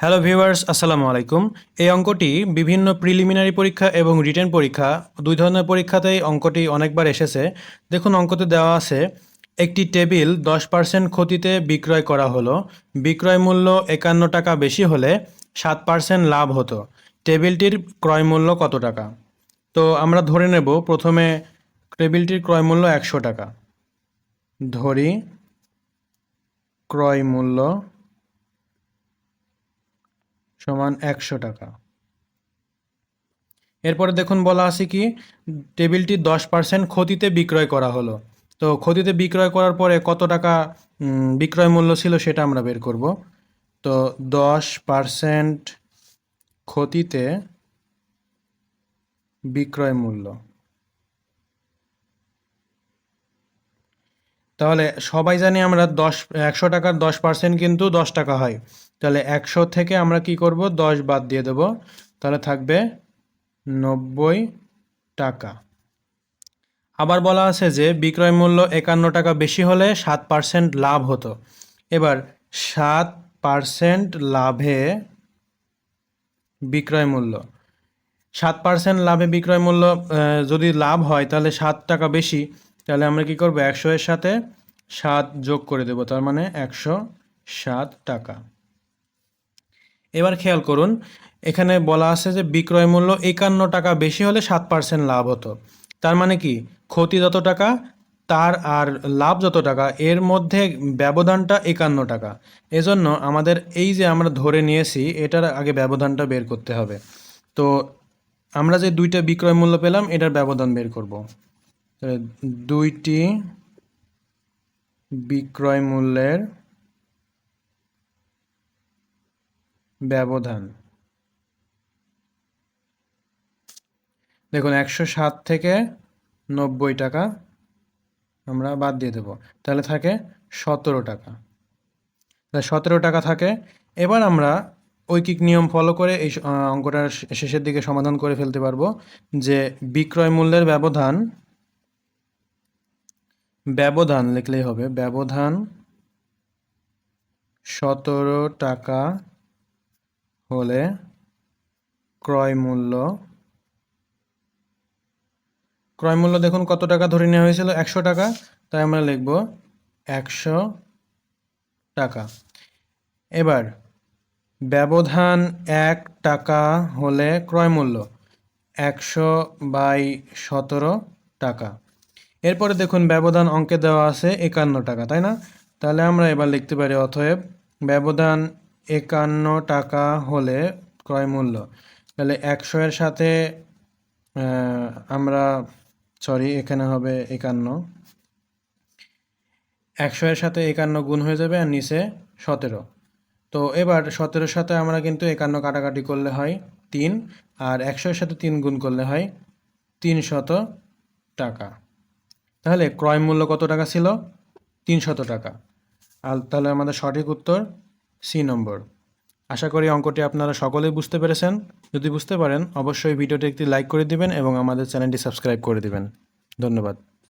Hello viewers আসসালামু আলাইকুম। এই অঙ্কটি বিভিন্ন প্রিলিমিনারি পরীক্ষা এবং রিটেন পরীক্ষা, দুই ধরনের পরীক্ষাতেই অঙ্কটি অনেকবার এসেছে। দেখুন, অঙ্কতে দেওয়া আছে, একটি টেবিল দশ পার্সেন্ট ক্ষতিতে বিক্রয় করা হলো, বিক্রয় মূল্য একান্ন টাকা বেশি হলে সাত পার্সেন্ট লাভ হতো। টেবিলটির ক্রয় মূল্য কত টাকা? তো আমরা ধরে নেব, প্রথমে টেবিলটির ক্রয় মূল্য একশো টাকা। ধরি, ক্রয় মূল্য সমান একশো টাকা। এরপরে দেখুন বলা আছে কি, টেবিলটি দশ পার্সেন্ট ক্ষতিতে বিক্রয় করা হলো। তো ক্ষতিতে বিক্রয় করার পরে কত টাকা বিক্রয় মূল্য ছিল সেটা আমরা বের করব। তো দশ পার্সেন্ট ক্ষতিতে বিক্রয় মূল্য। তাহলে সবাই জানি আমরা দশ, একশো টাকার দশ পার্সেন্ট কিন্তু দশ টাকা হয়। তাহলে একশো থেকে আমরা কি করব? দশ বাদ দিয়ে দেব। তাহলে থাকবে নব্বই টাকা। আবার বলা আছে যে, বিক্রয় মূল্য একান্ন টাকা বেশি হলে সাত পার্সেন্ট লাভ হতো। এবার সাত পার্সেন্ট লাভে বিক্রয় মূল্য। সাত পার্সেন্ট লাভে বিক্রয় মূল্য যদি লাভ হয়, তাহলে সাত টাকা বেশি। তাহলে আমরা কি করব? একশো এর সাথে সাত যোগ করে দেব, তার মানে একশো সাত টাকা। এবার খেয়াল করুন, এখানে বলা আছে যে বিক্রয় মূল্য একান্ন টাকা বেশি হলে সাত পার্সেন্ট লাভ হতো। তার মানে কি? ক্ষতি যত টাকা, তার আর লাভ যত টাকা, এর মধ্যে ব্যবধানটা একান্ন টাকা। এজন্য আমাদের এই যে আমরা ধরে নিয়েছি, এটার আগে ব্যবধানটা বের করতে হবে। তো আমরা যে দুইটা বিক্রয় মূল্য পেলাম, এটার ব্যবধান বের করব। দুইটি বিক্রয় মূল্যের ব্যবধান। দেখুন, একশো সাত থেকে নব্বই টাকা আমরা বাদ দিয়ে দেব। তাহলে থাকে সতেরো টাকা। সতেরো টাকা থাকে। এবার আমরা ঐকিক নিয়ম ফলো করে এই অঙ্কটার শেষের দিকে সমাধান করে ফেলতে পারব যে বিক্রয় মূল্যের ব্যবধান ব্যবধান লিখলেই হবে। ব্যবধান সতেরো টাকা হলে ক্রয় মূল্য। ক্রয় মূল্য দেখুন কত টাকা ধরে নেওয়া হয়েছিল? একশো টাকা। তাই আমরা লিখব একশো টাকা। এবার ব্যবধান এক টাকা হলে ক্রয় মূল্য। একশো বাই সতেরো টাকা। এরপরে দেখুন ব্যবধান অঙ্কে দেওয়া আছে একান্ন টাকা, তাই না? তাহলে আমরা এবার লিখতে পারি অতএব ব্যবধান একান্ন টাকা হলে ক্রয় মূল্য। তাহলে একশো এর সাথে আমরা সরি এখানে হবে একান্ন। একশো এর সাথে একান্ন গুণ হয়ে যাবে আর নিচে সতেরো। তো এবার সতেরোর সাথে আমরা কিন্তু একান্ন কাটাকাটি করলে হয় তিন, আর একশো এর সাথে তিন গুণ করলে হয় তিন শত টাকা। তাহলে ক্রয় মূল্য কত টাকা ছিল? তিনশত টাকা। আর তাহলে আমাদের সঠিক উত্তর সি নম্বর। আশা করি অঙ্কটি আপনারা সকলেই বুঝতে পেরেছেন। যদি বুঝতে পারেন, অবশ্যই ভিডিওটি একটি লাইক করে দিবেন এবং আমাদের চ্যানেলটি সাবস্ক্রাইব করে দিবেন। ধন্যবাদ।